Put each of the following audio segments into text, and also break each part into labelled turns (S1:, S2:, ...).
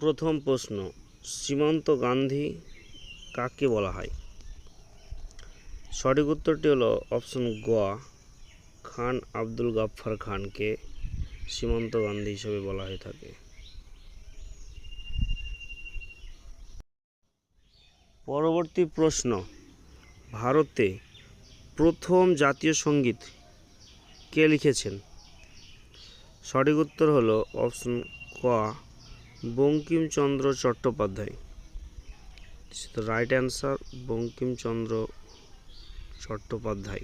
S1: প্রথম প্রশ্ন সীমান্ত গান্ধী কাকে বলা হয়? সঠিক উত্তরটি হলো অপশন গোয়া খান আব্দুল গাফফার খানকে সীমান্ত গান্ধী হিসেবে বলা হয়ে থাকে। পরবর্তী প্রশ্ন, ভারতে প্রথম জাতীয় সংগীত কে লিখেছেন? সঠিক উত্তর হলো অপশন ক Bankimchandra Chattopadhyay. Right answer Bankimchandra Chattopadhyay.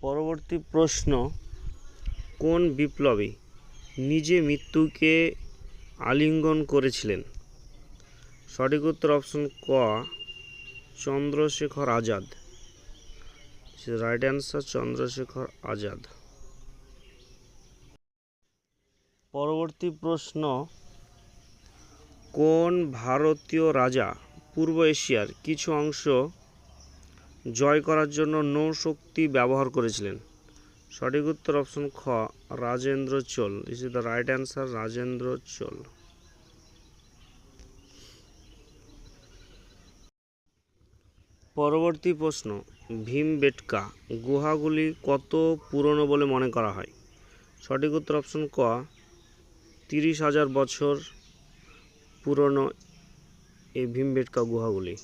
S1: পরবর্তী প্রশ্ন, কোন বিপ্লবী নিজে মৃত্যুকে আলিঙ্গন করেছিলেন? সঠিক উত্তর অপশন ক, Chandrashekhar Azad. Right answer Chandrashekhar Azad. পরবর্তী প্রশ্ন, কোন ভারতীয় রাজা পূর্ব এশিয়ার কিছু অংশ জয় করার জন্য নৌশক্তি ব্যবহার করেছিলেন? সঠিক উত্তর অপশন খ, Rajendra Chola. This is the right answer Rajendra Chola. পরবর্তী প্রশ্ন, ভীমবেটকা গুহাগুলি কত পুরনো বলে মনে করা হয়? সঠিক উত্তর অপশন ক তিরিশ হাজার বছর পুরনো এই ভীমবেটকা গুহাগুলি।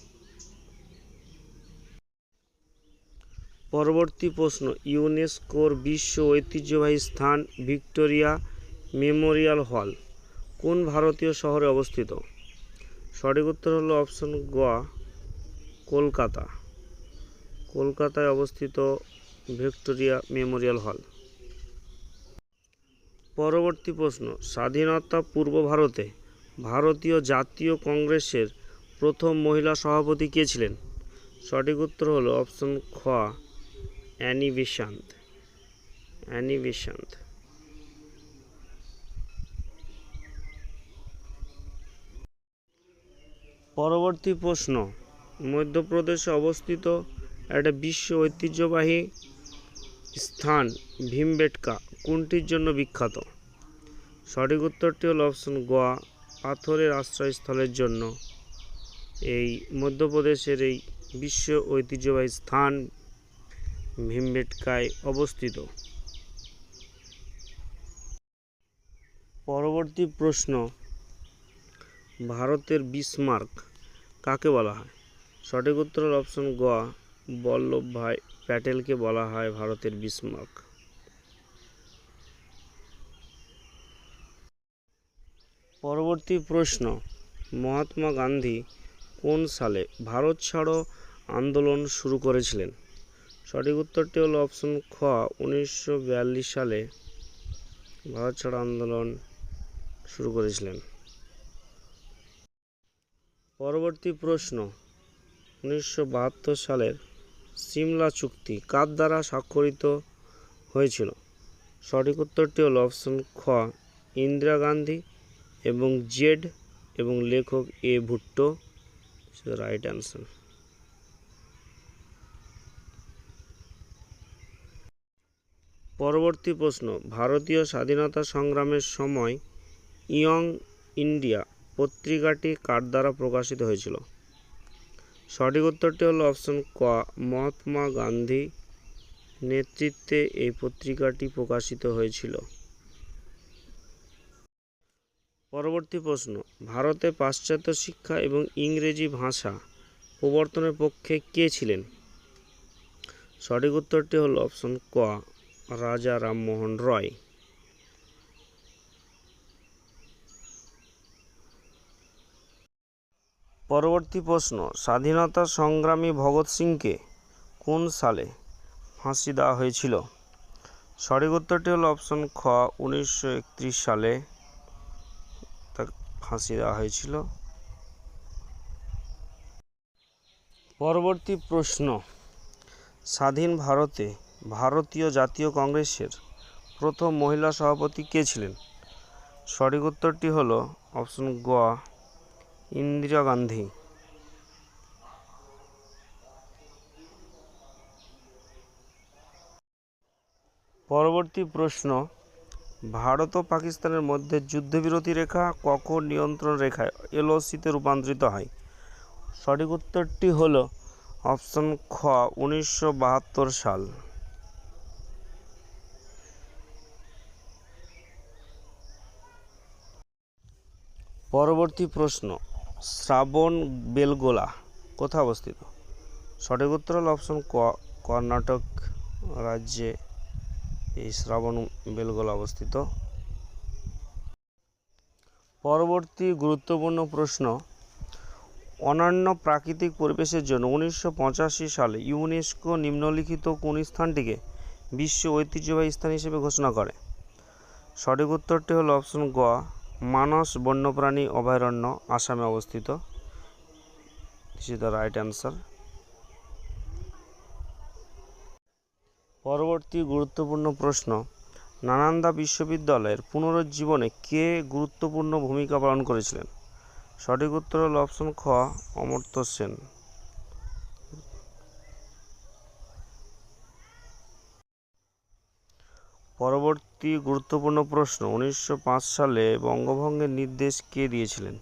S1: পরবর্তী প্রশ্ন, ইউনেস্কোর বিশ্ব ঐতিহ্যবাহী স্থান ভিক্টোরিয়া মেমোরিয়াল হল কোন ভারতীয় শহরে অবস্থিত? সঠিক উত্তর হলো অপশন গ, কলকাতা। কলকাতায় অবস্থিত ভিক্টোরিয়া মেমোরিয়াল হল। পরবর্তী প্রশ্ন, স্বাধীনতা পূর্ব ভারতে ভারতীয় জাতীয় কংগ্রেসের প্রথম মহিলা সভাপতি কে ছিলেন? সঠিক উত্তর হলো অপশন খ, অ্যানি বেসান্ত অ্যানি বেসান্ত পরবর্তী প্রশ্ন, মধ্যপ্রদেশে অবস্থিত একটা বিশ্ব ঐতিহ্যবাহী স্থান ভীমবেটকা কোনটির জন্য বিখ্যাত? সঠিক উত্তরটি হল অপশন গ, পাথরের আশ্রয়স্থলের জন্য। এই মধ্যপ্রদেশের এই বিশ্ব ঐতিহ্যবাহী স্থান ভীমবেটকায় অবস্থিত। পরবর্তী প্রশ্ন, ভারতের বিসমার্ক কাকে বলা হয়? সঠিক উত্তর অপশন গ বল্লভভাই প্যাটেলকে বলা হয় ভারতের বিসমার্ক পরবর্তী প্রশ্ন, মহাত্মা গান্ধী কোন সালে ভারত ছাড়ো আন্দোলন শুরু করেছিলেন? সঠিক উত্তরটি হলো অপশন খ, উনিশশো বিয়াল্লিশ সালে ভারত ছাড়ো আন্দোলন শুরু করেছিলেন। পরবর্তী প্রশ্ন, উনিশশো বাহাত্তর সালের সিমলা চুক্তি কার দ্বারা স্বাক্ষরিত হয়েছিল? সঠিক উত্তরটি হলো অপশন খ, ইন্দিরা গান্ধী এবং জেড এবং লেখক এ ভুট্টো। রাইট অ্যান্সার পরবর্তী প্রশ্ন, ভারতীয় স্বাধীনতা সংগ্রামের সময় ইয়ং ইন্ডিয়া পত্রিকাটি কার দ্বারা প্রকাশিত হয়েছিল? সঠিক উত্তরটি হলো অপশন ক। মহাত্মা গান্ধী নেতৃত্বে এই পত্রিকাটি প্রকাশিত হয়েছিল। পরবর্তী প্রশ্ন। ভারতে পাশ্চাত্য শিক্ষা এবং ইংরেজি ভাষা প্রবর্তনের পক্ষে কে ছিলেন? সঠিক উত্তরটি হলো অপশন ক, রাজা রামমোহন রয়। পরবর্তী প্রশ্ন, স্বাধীনতা সংগ্রামী ভগৎ সিংকে কোন সালে ফাঁসি দেওয়া হয়েছিল? সঠিক উত্তরটি হলো অপশন খ, উনিশশো একত্রিশ সালে তাকে ফাঁসি দেওয়া হয়েছিল। পরবর্তী প্রশ্ন, স্বাধীন ভারতে ভারতীয় জাতীয় কংগ্রেসের প্রথম মহিলা সভাপতি কে ছিলেন? সঠিক উত্তরটি হলো অপশন গ ইন্দিরা গান্ধী। পরবর্তী প্রশ্ন, ভারত ও পাকিস্তানের মধ্যে যুদ্ধবিরতি রেখা কখন নিয়ন্ত্রণ রেখায় এলওসিতে রূপান্তরিত হয়? সঠিক উত্তরটি হলো অপশন খ, উনিশশো বাহাত্তর সাল। পরবর্তী প্রশ্ন শ্রাবণ বেলগোলা কোথায় অবস্থিত? সঠিক উত্তর হল অপশন ক, কর্ণাটক রাজ্যে এই শ্রাবণ বেলগোলা অবস্থিত। পরবর্তী গুরুত্বপূর্ণ প্রশ্ন, অনন্য প্রাকৃতিক পরিবেশের জন্য উনিশশো পঁচাশি সালে ইউনেস্কো নিম্নলিখিত কোন স্থানটিকে বিশ্ব ঐতিহ্যবাহী স্থান হিসেবে ঘোষণা করে? সঠিক উত্তরটি হলো অপশন গ মানস বন্যপ্রাণী অভয়ারণ্য, আসামে অবস্থিত। রাইট অ্যান্সার পরবর্তী গুরুত্বপূর্ণ প্রশ্ন, নানান্দা বিশ্ববিদ্যালয়ের পুনরুজ্জীবনে কে গুরুত্বপূর্ণ ভূমিকা পালন করেছিলেন? সঠিক উত্তর হল অপশন খ, অমর্ত্য সেন। পরবর্তী গুরুত্বপূর্ণ প্রশ্ন, উনিশশো পাঁচ সালে বঙ্গভঙ্গের নির্দেশ কে দিয়েছিলেন?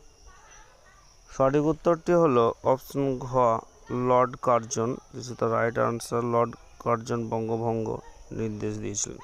S1: সঠিক উত্তরটি হল অপশন ঘ, Lord Curzon this is the right answer Lord Curzon বঙ্গভঙ্গ নির্দেশ দিয়েছিলেন।